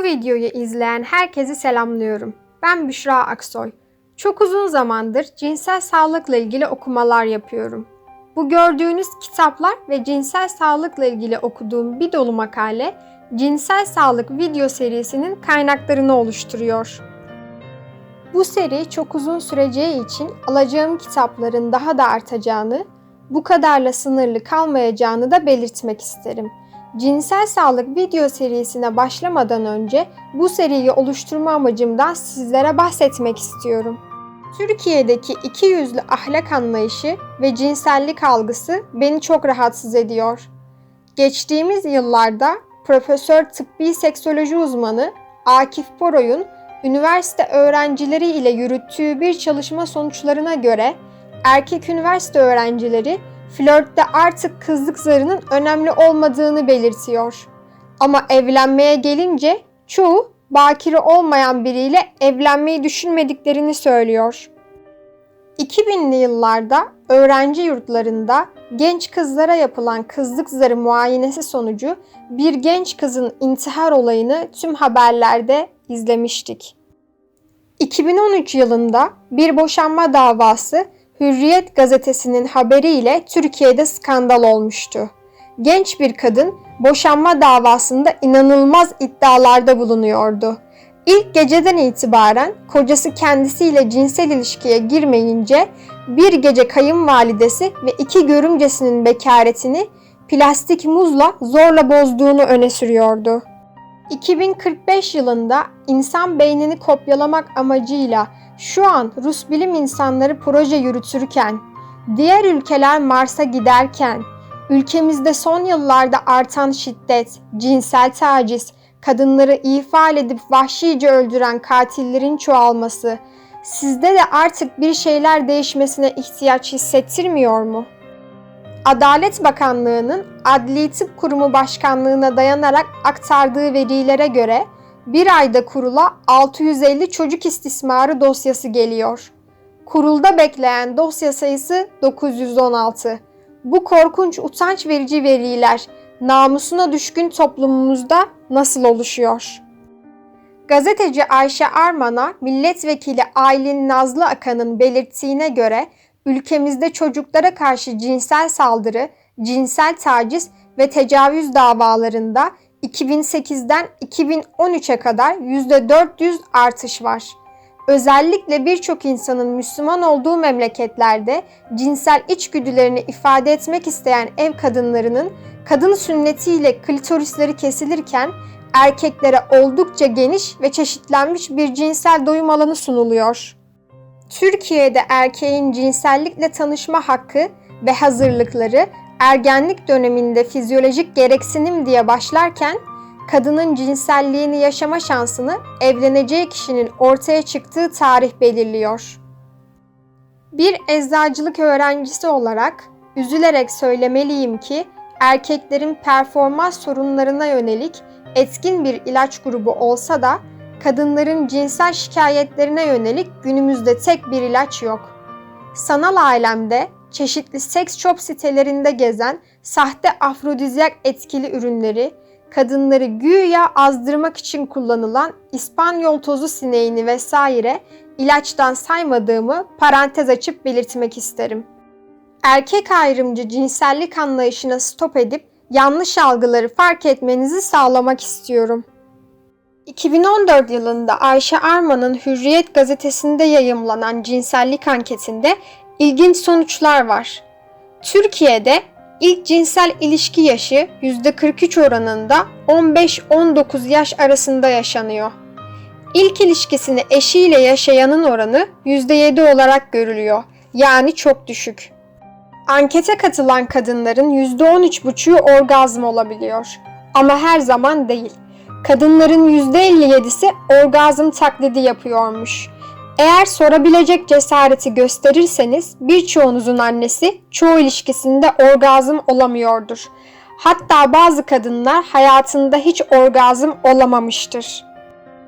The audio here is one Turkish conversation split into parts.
Bu videoyu izleyen herkesi selamlıyorum. Ben Büşra Aksoy. Çok uzun zamandır cinsel sağlıkla ilgili okumalar yapıyorum. Bu gördüğünüz kitaplar ve cinsel sağlıkla ilgili okuduğum bir dolu makale, cinsel sağlık video serisinin kaynaklarını oluşturuyor. Bu seri çok uzun süreceği için alacağım kitapların daha da artacağını, bu kadarla sınırlı kalmayacağını da belirtmek isterim. Cinsel sağlık video serisine başlamadan önce bu seriyi oluşturma amacımdan sizlere bahsetmek istiyorum. Türkiye'deki iki yüzlü ahlak anlayışı ve cinsellik algısı beni çok rahatsız ediyor. Geçtiğimiz yıllarda Profesör Tıbbi Seksoloji uzmanı Akif Boroy'un üniversite öğrencileri ile yürüttüğü bir çalışma sonuçlarına göre erkek üniversite öğrencileri flörtte artık kızlık zarının önemli olmadığını belirtiyor. Ama evlenmeye gelince çoğu bakire olmayan biriyle evlenmeyi düşünmediklerini söylüyor. 2000'li yıllarda öğrenci yurtlarında genç kızlara yapılan kızlık zarı muayenesi sonucu bir genç kızın intihar olayını tüm haberlerde izlemiştik. 2013 yılında bir boşanma davası Hürriyet gazetesinin haberiyle Türkiye'de skandal olmuştu. Genç bir kadın boşanma davasında inanılmaz iddialarda bulunuyordu. İlk geceden itibaren kocası kendisiyle cinsel ilişkiye girmeyince bir gece kayınvalidesi ve iki görümcesinin bekaretini plastik muzla zorla bozduğunu öne sürüyordu. 2045 yılında insan beynini kopyalamak amacıyla şu an Rus bilim insanları proje yürütürken, diğer ülkeler Mars'a giderken, ülkemizde son yıllarda artan şiddet, cinsel taciz, kadınları ifade edip vahşice öldüren katillerin çoğalması, sizde de artık bir şeyler değişmesine ihtiyaç hissettirmiyor mu? Adalet Bakanlığı'nın Adli Tıp Kurumu Başkanlığı'na dayanarak aktardığı verilere göre bir ayda kurula 650 çocuk istismarı dosyası geliyor. Kurulda bekleyen dosya sayısı 916. Bu korkunç utanç verici veriler namusuna düşkün toplumumuzda nasıl oluşuyor? Gazeteci Ayşe Arman'a milletvekili Aylin Nazlı Akan'ın belirttiğine göre ülkemizde çocuklara karşı cinsel saldırı, cinsel taciz ve tecavüz davalarında 2008'den 2013'e kadar %400 artış var. Özellikle birçok insanın Müslüman olduğu memleketlerde cinsel içgüdülerini ifade etmek isteyen ev kadınlarının kadın sünnetiyle klitorisleri kesilirken erkeklere oldukça geniş ve çeşitlenmiş bir cinsel doyum alanı sunuluyor. Türkiye'de erkeğin cinsellikle tanışma hakkı ve hazırlıkları ergenlik döneminde fizyolojik gereksinim diye başlarken kadının cinselliğini yaşama şansını evleneceği kişinin ortaya çıktığı tarih belirliyor. Bir eczacılık öğrencisi olarak üzülerek söylemeliyim ki erkeklerin performans sorunlarına yönelik etkin bir ilaç grubu olsa da kadınların cinsel şikayetlerine yönelik günümüzde tek bir ilaç yok. Sanal alemde çeşitli seks shop sitelerinde gezen sahte afrodizyak etkili ürünleri, kadınları güya azdırmak için kullanılan İspanyol tozu sineğini vesaire ilaçtan saymadığımı parantez açıp belirtmek isterim. Erkek ayrımcı cinsellik anlayışına stop edip yanlış algıları fark etmenizi sağlamak istiyorum. 2014 yılında Ayşe Arman'ın Hürriyet gazetesinde yayımlanan cinsellik anketinde ilginç sonuçlar var. Türkiye'de ilk cinsel ilişki yaşı %43 oranında 15-19 yaş arasında yaşanıyor. İlk ilişkisini eşiyle yaşayanın oranı %7 olarak görülüyor. Yani çok düşük. Ankete katılan kadınların %13,5'u orgazm olabiliyor. Ama her zaman değil. Kadınların %57'si orgazm taklidi yapıyormuş. Eğer sorabilecek cesareti gösterirseniz birçoğunuzun annesi çoğu ilişkisinde orgazm olamıyordur. Hatta bazı kadınlar hayatında hiç orgazm olamamıştır.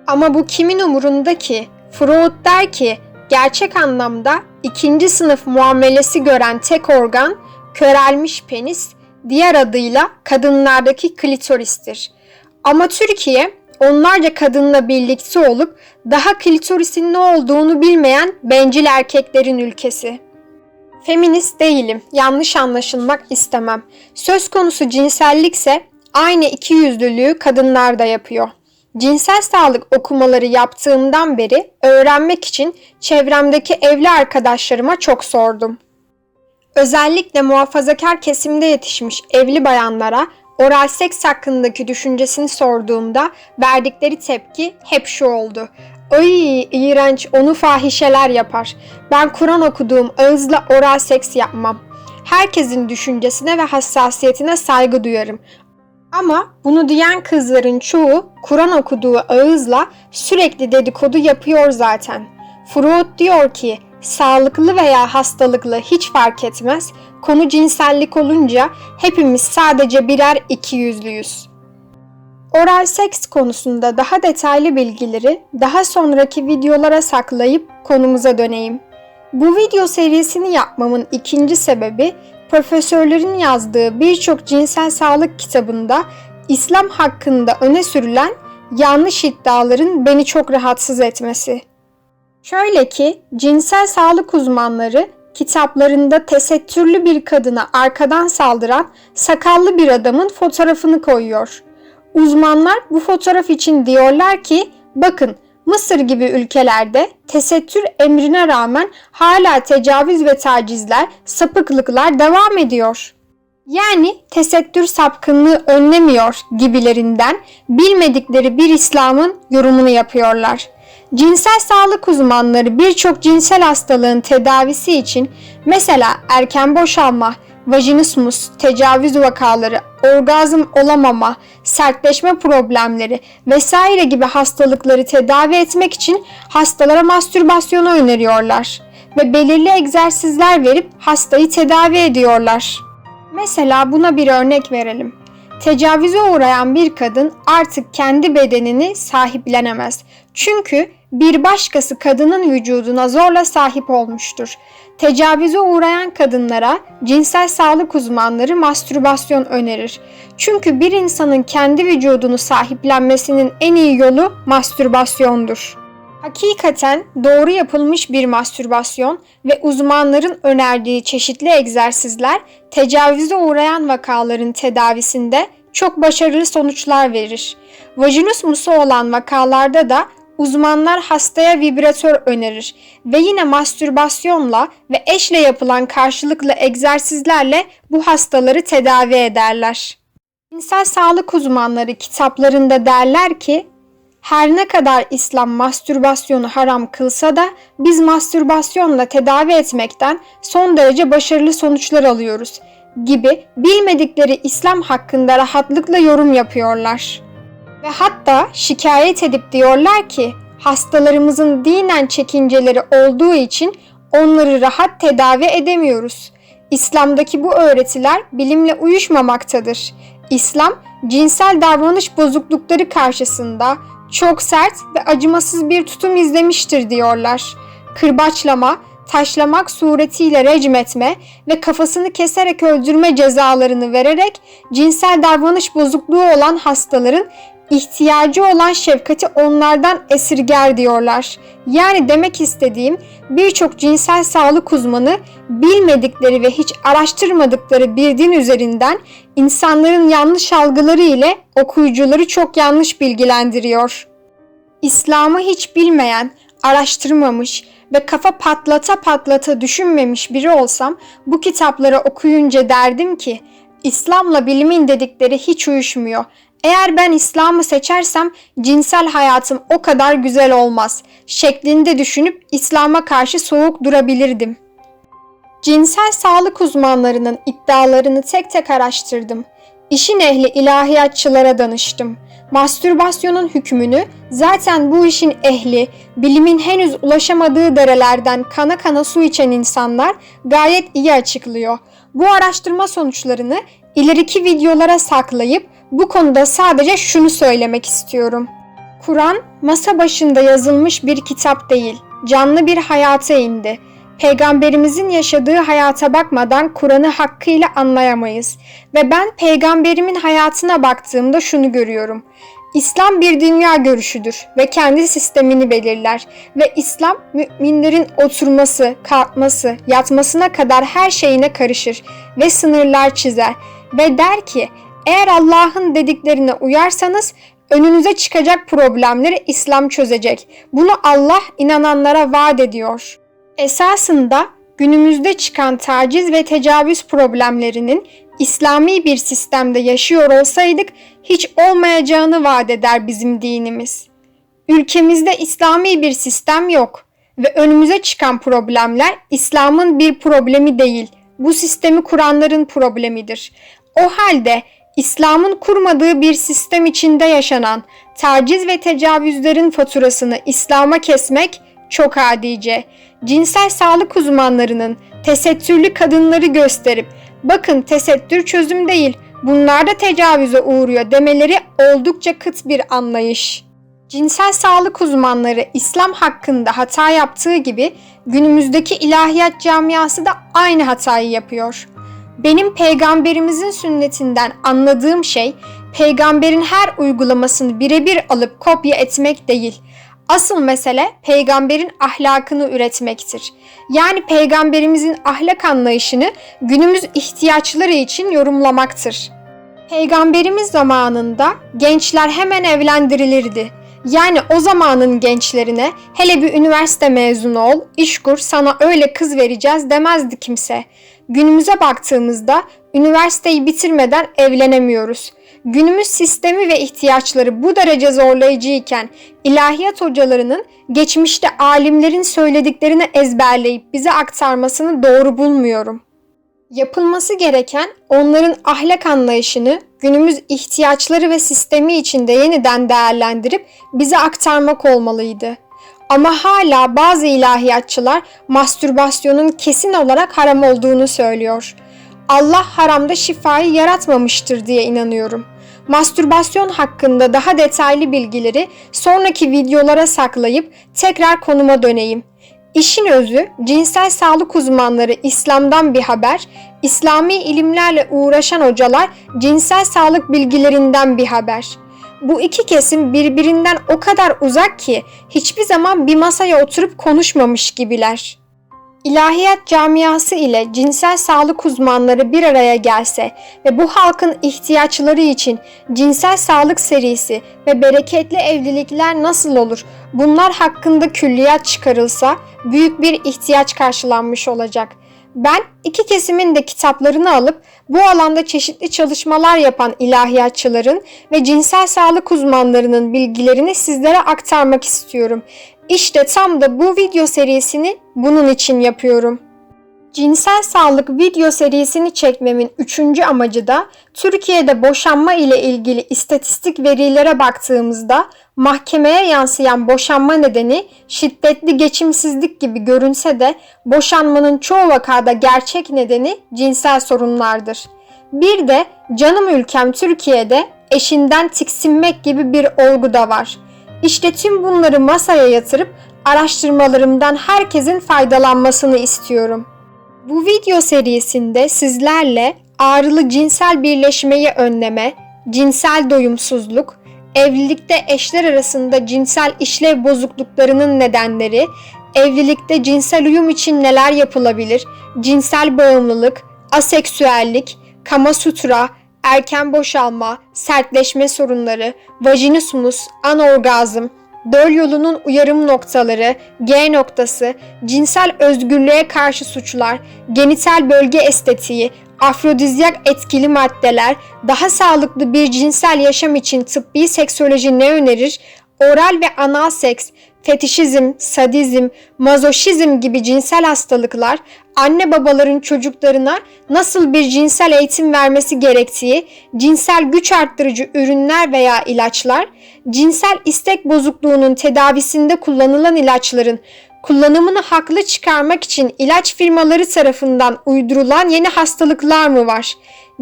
Ama bu kimin umurunda ki? Freud der ki gerçek anlamda ikinci sınıf muamelesi gören tek organ körelmiş penis, diğer adıyla kadınlardaki klitoristir. Ama Türkiye onlarca kadınla birlikte olup daha klitorisin ne olduğunu bilmeyen bencil erkeklerin ülkesi. Feminist değilim. Yanlış anlaşılmak istemem. Söz konusu cinsellikse aynı ikiyüzlülüğü kadınlar da yapıyor. Cinsel sağlık okumaları yaptığımdan beri öğrenmek için çevremdeki evli arkadaşlarıma çok sordum. Özellikle muhafazakar kesimde yetişmiş evli bayanlara oral seks hakkındaki düşüncesini sorduğumda verdikleri tepki hep şu oldu. Ay iğrenç onu fahişeler yapar. Ben Kur'an okuduğum ağızla oral seks yapmam. Herkesin düşüncesine ve hassasiyetine saygı duyarım. Ama bunu diyen kızların çoğu Kur'an okuduğu ağızla sürekli dedikodu yapıyor zaten. Freud diyor ki sağlıklı veya hastalıklı hiç fark etmez. Konu cinsellik olunca hepimiz sadece birer iki yüzlüyüz. Oral seks konusunda daha detaylı bilgileri daha sonraki videolara saklayıp konumuza döneyim. Bu video serisini yapmamın ikinci sebebi profesörlerin yazdığı birçok cinsel sağlık kitabında İslam hakkında öne sürülen yanlış iddiaların beni çok rahatsız etmesi. Şöyle ki cinsel sağlık uzmanları kitaplarında tesettürlü bir kadına arkadan saldıran sakallı bir adamın fotoğrafını koyuyor. Uzmanlar bu fotoğraf için diyorlar ki bakın Mısır gibi ülkelerde tesettür emrine rağmen hala tecavüz ve tacizler, sapıklıklar devam ediyor. Yani tesettür sapkınlığı önlemiyor gibilerinden bilmedikleri bir İslam'ın yorumunu yapıyorlar. Cinsel sağlık uzmanları birçok cinsel hastalığın tedavisi için mesela erken boşalma, vajinismus, tecavüz vakaları, orgazm olamama, sertleşme problemleri vesaire gibi hastalıkları tedavi etmek için hastalara mastürbasyonu öneriyorlar ve belirli egzersizler verip hastayı tedavi ediyorlar. Mesela buna bir örnek verelim. Tecavüze uğrayan bir kadın artık kendi bedenini sahiplenemez. Çünkü bir başkası kadının vücuduna zorla sahip olmuştur. Tecavüze uğrayan kadınlara cinsel sağlık uzmanları mastürbasyon önerir. Çünkü bir insanın kendi vücudunu sahiplenmesinin en iyi yolu mastürbasyondur. Hakikaten doğru yapılmış bir mastürbasyon ve uzmanların önerdiği çeşitli egzersizler tecavüze uğrayan vakaların tedavisinde çok başarılı sonuçlar verir. Vajinismusu olan vakalarda da uzmanlar hastaya vibratör önerir ve yine mastürbasyonla ve eşle yapılan karşılıklı egzersizlerle bu hastaları tedavi ederler. Cinsel sağlık uzmanları kitaplarında derler ki her ne kadar İslam mastürbasyonu haram kılsa da biz mastürbasyonla tedavi etmekten son derece başarılı sonuçlar alıyoruz gibi bilmedikleri İslam hakkında rahatlıkla yorum yapıyorlar. Ve hatta şikayet edip diyorlar ki hastalarımızın dinen çekinceleri olduğu için onları rahat tedavi edemiyoruz. İslam'daki bu öğretiler bilimle uyuşmamaktadır. İslam cinsel davranış bozuklukları karşısında çok sert ve acımasız bir tutum izlemiştir diyorlar. Kırbaçlama, taşlamak suretiyle recmetme ve kafasını keserek öldürme cezalarını vererek cinsel davranış bozukluğu olan hastaların ihtiyacı olan şefkati onlardan esirger diyorlar. Yani demek istediğim birçok cinsel sağlık uzmanı bilmedikleri ve hiç araştırmadıkları bir din üzerinden insanların yanlış algıları ile okuyucuları çok yanlış bilgilendiriyor. İslam'ı hiç bilmeyen, araştırmamış ve kafa patlata patlata düşünmemiş biri olsam bu kitapları okuyunca derdim ki İslam'la bilimin dedikleri hiç uyuşmuyor. Eğer ben İslam'ı seçersem cinsel hayatım o kadar güzel olmaz şeklinde düşünüp İslam'a karşı soğuk durabilirdim. Cinsel sağlık uzmanlarının iddialarını tek tek araştırdım. İşin ehli ilahiyatçılara danıştım. Mastürbasyonun hükmünü zaten bu işin ehli, bilimin henüz ulaşamadığı derelerden kana kana su içen insanlar gayet iyi açıklıyor. Bu araştırma sonuçlarını ileriki videolara saklayıp bu konuda sadece şunu söylemek istiyorum. Kur'an masa başında yazılmış bir kitap değil, canlı bir hayata indi. Peygamberimizin yaşadığı hayata bakmadan Kur'an'ı hakkıyla anlayamayız. Ve ben peygamberimin hayatına baktığımda şunu görüyorum. İslam bir dünya görüşüdür ve kendi sistemini belirler ve İslam müminlerin oturması, kalkması, yatmasına kadar her şeyine karışır ve sınırlar çizer ve der ki eğer Allah'ın dediklerine uyarsanız önünüze çıkacak problemleri İslam çözecek. Bunu Allah inananlara vaat ediyor. Esasında günümüzde çıkan taciz ve tecavüz problemlerinin İslami bir sistemde yaşıyor olsaydık hiç olmayacağını vaat eder bizim dinimiz. Ülkemizde İslami bir sistem yok ve önümüze çıkan problemler İslam'ın bir problemi değil, bu sistemi kuranların problemidir. O halde İslam'ın kurmadığı bir sistem içinde yaşanan taciz ve tecavüzlerin faturasını İslam'a kesmek çok adice. Cinsel sağlık uzmanlarının tesettürlü kadınları gösterip bakın tesettür çözüm değil bunlar da tecavüze uğruyor demeleri oldukça kıt bir anlayış. Cinsel sağlık uzmanları İslam hakkında hata yaptığı gibi günümüzdeki ilahiyat camiası da aynı hatayı yapıyor. Benim peygamberimizin sünnetinden anladığım şey peygamberin her uygulamasını birebir alıp kopya etmek değil. Asıl mesele peygamberin ahlakını üretmektir. Yani peygamberimizin ahlak anlayışını günümüz ihtiyaçları için yorumlamaktır. Peygamberimiz zamanında gençler hemen evlendirilirdi. Yani o zamanın gençlerine hele bir üniversite mezunu ol, iş kur sana öyle kız vereceğiz demezdi kimse. Günümüze baktığımızda üniversiteyi bitirmeden evlenemiyoruz. Günümüz sistemi ve ihtiyaçları bu derece zorlayıcıyken ilahiyat hocalarının geçmişte alimlerin söylediklerini ezberleyip bize aktarmasını doğru bulmuyorum. Yapılması gereken onların ahlak anlayışını günümüz ihtiyaçları ve sistemi içinde yeniden değerlendirip bize aktarmak olmalıydı. Ama hala bazı ilahiyatçılar mastürbasyonun kesin olarak haram olduğunu söylüyor. Allah haramda şifayı yaratmamıştır diye inanıyorum. Mastürbasyon hakkında daha detaylı bilgileri sonraki videolara saklayıp tekrar konuma döneyim. İşin özü cinsel sağlık uzmanları İslam'dan bir haber, İslami ilimlerle uğraşan hocalar cinsel sağlık bilgilerinden bir haber. Bu iki kesim birbirinden o kadar uzak ki hiçbir zaman bir masaya oturup konuşmamış gibiler. İlahiyat camiası ile cinsel sağlık uzmanları bir araya gelse ve bu halkın ihtiyaçları için cinsel sağlık serisi ve bereketli evlilikler nasıl olur bunlar hakkında külliyat çıkarılsa büyük bir ihtiyaç karşılanmış olacak. Ben iki kesimin de kitaplarını alıp bu alanda çeşitli çalışmalar yapan ilahiyatçıların ve cinsel sağlık uzmanlarının bilgilerini sizlere aktarmak istiyorum. İşte tam da bu video serisini bunun için yapıyorum. Cinsel sağlık video serisini çekmemin üçüncü amacı da Türkiye'de boşanma ile ilgili istatistik verilere baktığımızda mahkemeye yansıyan boşanma nedeni şiddetli geçimsizlik gibi görünse de boşanmanın çoğu vakada gerçek nedeni cinsel sorunlardır. Bir de canım ülkem Türkiye'de eşinden tiksinmek gibi bir olgu da var. İşte tüm bunları masaya yatırıp araştırmalarımdan herkesin faydalanmasını istiyorum. Bu video serisinde sizlerle ağrılı cinsel birleşmeyi önleme, cinsel doyumsuzluk, evlilikte eşler arasında cinsel işlev bozukluklarının nedenleri, evlilikte cinsel uyum için neler yapılabilir, cinsel bağımlılık, aseksüellik, kama sutra, erken boşalma, sertleşme sorunları, vajinismus, anorgazm, döl yolunun uyarım noktaları, G noktası, cinsel özgürlüğe karşı suçlar, genital bölge estetiği, afrodizyak etkili maddeler, daha sağlıklı bir cinsel yaşam için tıbbi seksoloji ne önerir? Oral ve anal seks, fetişizm, sadizm, mazoşizm gibi cinsel hastalıklar, anne babaların çocuklarına nasıl bir cinsel eğitim vermesi gerektiği, cinsel güç arttırıcı ürünler veya ilaçlar, cinsel istek bozukluğunun tedavisinde kullanılan ilaçların kullanımını haklı çıkarmak için ilaç firmaları tarafından uydurulan yeni hastalıklar mı var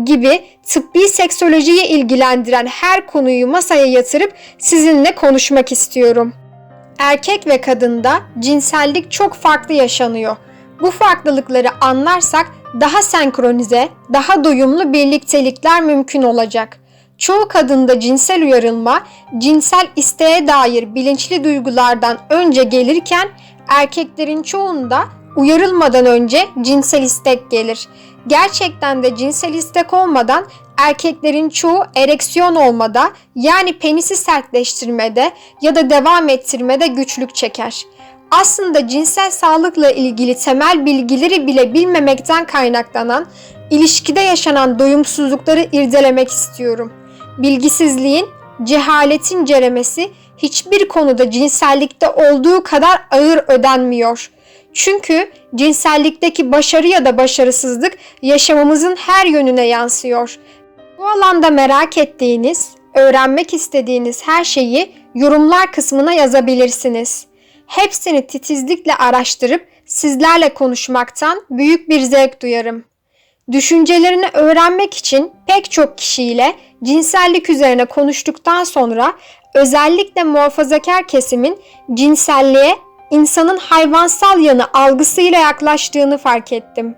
gibi tıbbi seksolojiyi ilgilendiren her konuyu masaya yatırıp sizinle konuşmak istiyorum. Erkek ve kadında cinsellik çok farklı yaşanıyor. Bu farklılıkları anlarsak daha senkronize, daha doyumlu birliktelikler mümkün olacak. Çoğu kadında cinsel uyarılma, cinsel isteğe dair bilinçli duygulardan önce gelirken erkeklerin çoğunda uyarılmadan önce cinsel istek gelir. Gerçekten de cinsel istek olmadan erkeklerin çoğu ereksiyon olmada yani penisi sertleştirmede ya da devam ettirmede güçlük çeker. Aslında cinsel sağlıkla ilgili temel bilgileri bile bilmemekten kaynaklanan ilişkide yaşanan doyumsuzlukları irdelemek istiyorum. Bilgisizliğin, cehaletin ceremesi hiçbir konuda cinsellikte olduğu kadar ağır ödenmiyor. Çünkü cinsellikteki başarı ya da başarısızlık yaşamımızın her yönüne yansıyor. Bu alanda merak ettiğiniz, öğrenmek istediğiniz her şeyi yorumlar kısmına yazabilirsiniz. Hepsini titizlikle araştırıp sizlerle konuşmaktan büyük bir zevk duyarım. Düşüncelerini öğrenmek için pek çok kişiyle cinsellik üzerine konuştuktan sonra özellikle muhafazakar kesimin cinselliğe insanın hayvansal yanı algısıyla yaklaştığını fark ettim.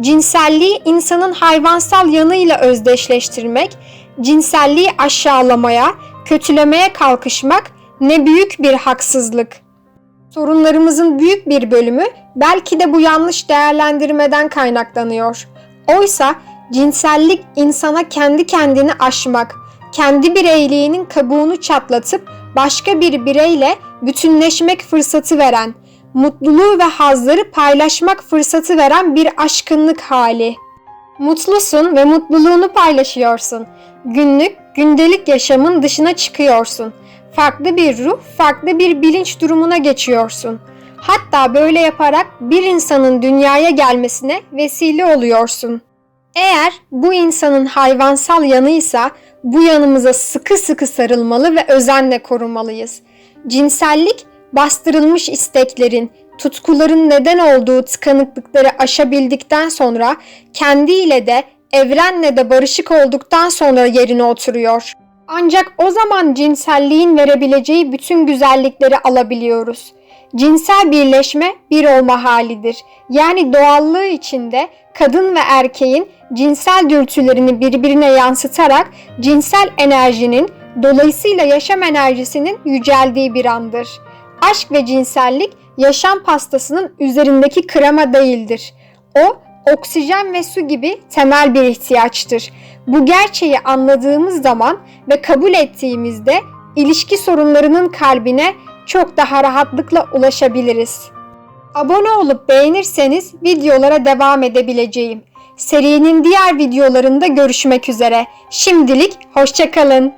Cinselliği insanın hayvansal yanıyla özdeşleştirmek, cinselliği aşağılamaya, kötülemeye kalkışmak ne büyük bir haksızlık. Sorunlarımızın büyük bir bölümü belki de bu yanlış değerlendirmeden kaynaklanıyor. Oysa cinsellik insana kendi kendini aşmak, kendi bireyliğinin kabuğunu çatlatıp başka bir bireyle bütünleşmek fırsatı veren, mutluluğu ve hazları paylaşmak fırsatı veren bir aşkınlık hali. Mutlusun ve mutluluğunu paylaşıyorsun. Günlük, gündelik yaşamın dışına çıkıyorsun. Farklı bir ruh, farklı bir bilinç durumuna geçiyorsun. Hatta böyle yaparak bir insanın dünyaya gelmesine vesile oluyorsun. Eğer bu insanın hayvansal yanıysa bu yanımıza sıkı sıkı sarılmalı ve özenle korumalıyız. Cinsellik bastırılmış isteklerin, tutkuların neden olduğu tıkanıklıkları aşabildikten sonra kendiyle de evrenle de barışık olduktan sonra yerine oturuyor. Ancak o zaman cinselliğin verebileceği bütün güzellikleri alabiliyoruz. Cinsel birleşme bir olma halidir. Yani doğallığı içinde kadın ve erkeğin cinsel dürtülerini birbirine yansıtarak cinsel enerjinin dolayısıyla yaşam enerjisinin yüceldiği bir andır. Aşk ve cinsellik yaşam pastasının üzerindeki krema değildir. O oksijen ve su gibi temel bir ihtiyaçtır. Bu gerçeği anladığımız zaman ve kabul ettiğimizde ilişki sorunlarının kalbine çok daha rahatlıkla ulaşabiliriz. Abone olup beğenirseniz videolara devam edebileceğim. Serinin diğer videolarında görüşmek üzere. Şimdilik hoşçakalın.